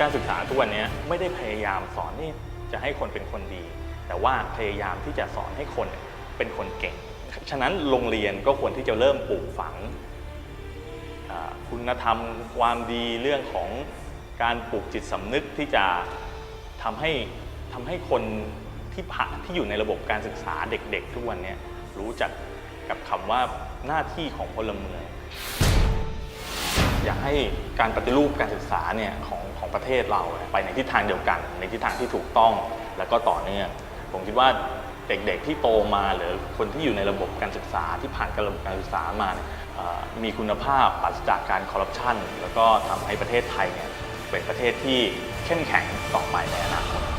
การศึกษาทุกวันนี้ไม่ได้พยายามสอนนี่จะให้คนเป็นคนดี แต่ว่าพยายามที่จะสอนให้คนเป็นคนเก่ง ฉะนั้นโรงเรียนก็ควรที่จะเริ่มปลูกฝังคุณธรรมความดีเรื่องของการปลูกจิตสำนึกที่จะทำให้ทำให้คนที่ผ่านที่อยู่ในระบบการศึกษาเด็กๆ ทุกวันนี้รู้จักกับคำว่าหน้าที่ของพลเมือง อยากให้การปฏิรูปการศึกษาเนี่ยของของประเทศเราไปในทิศทางเดียวกัน ในทิศทางที่ถูกต้องแล้วก็ต่อเนื่องผมคิดว่าเด็กๆที่โตมาหรือคนที่อยู่ในระบบการศึกษาที่ผ่านการระบบการศึกษามาเนี่ยมีคุณภาพปราศจากการคอร์รัปชันแล้วก็ทำให้ประเทศไทยเนี่ยเป็นประเทศที่เข้มแข็งต่อไปในอนาคต